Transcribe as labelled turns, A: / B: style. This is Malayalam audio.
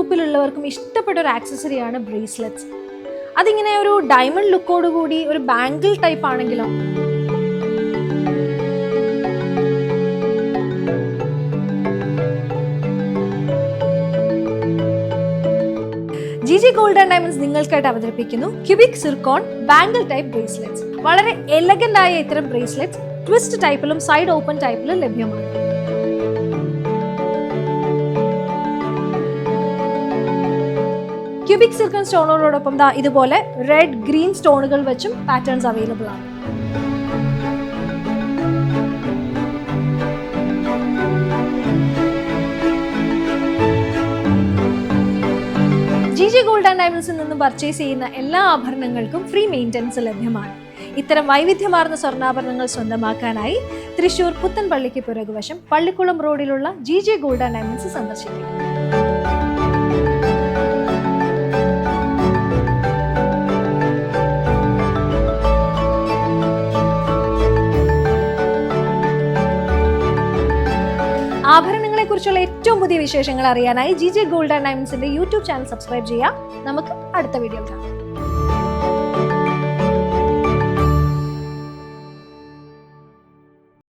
A: ഗ്രൂപ്പിലുള്ളവർക്കും ഇഷ്ടപ്പെട്ട ഒരു ആക്സസറിയാണ് ബ്രേസ്ലെറ്റ്സ് അതിങ്ങനെ ഒരു ഡയമണ്ട് ലുക്കോട് കൂടി ഒരു ബാങ്കിൾ ടൈപ്പ് ആണെങ്കിലും. G G gold and diamonds നിങ്ങൾക്കായിട്ട് അവതരിപ്പിക്കുന്നു cubic zircon bangle type bracelets വളരെ എലഗന്റ് ആയ ഇത്തരം ബ്രേസ്ലെറ്റ്സ് ട്വിസ്റ്റ് ടൈപ്പിലും സൈഡ് ഓപ്പൺ ടൈപ്പിലും ലഭ്യമാണ്. ക്യൂബിക് സിൽക്കൺ സ്റ്റോണുകളോടൊപ്പം ദാ ഇതുപോലെ റെഡ് ഗ്രീൻ സ്റ്റോണുകൾ വെച്ചും പാറ്റേൺസ് അവൈലബിൾ ആണ്. ജി ജി ഗോൾഡ് ആൻഡ് ഡയമണ്ട്സിൽ നിന്നും പർച്ചേസ് ചെയ്യുന്ന എല്ലാ ആഭരണങ്ങൾക്കും ഫ്രീ മെയിന്റനൻസ് ലഭ്യമാണ്. ഇത്തരം വൈവിധ്യമാർന്ന സ്വർണാഭരണങ്ങൾ സ്വന്തമാക്കാനായി തൃശൂർ പുത്തൻപള്ളിക്ക് പുറകുവശം പള്ളിക്കുളം റോഡിലുള്ള G G gold and diamonds സന്ദർശിക്കും. ആഭരണങ്ങളെ കുറിച്ചുള്ള ഏറ്റവും പുതിയ വിശേഷങ്ങൾ അറിയാനായി ജി ജെ ഗോൾഡ് ആൻഡ് ഡയമണ്ട്സിന്റെ യൂട്യൂബ് ചാനൽ സബ്സ്ക്രൈബ് ചെയ്യാം. നമുക്ക് അടുത്ത വീഡിയോ കാണാം.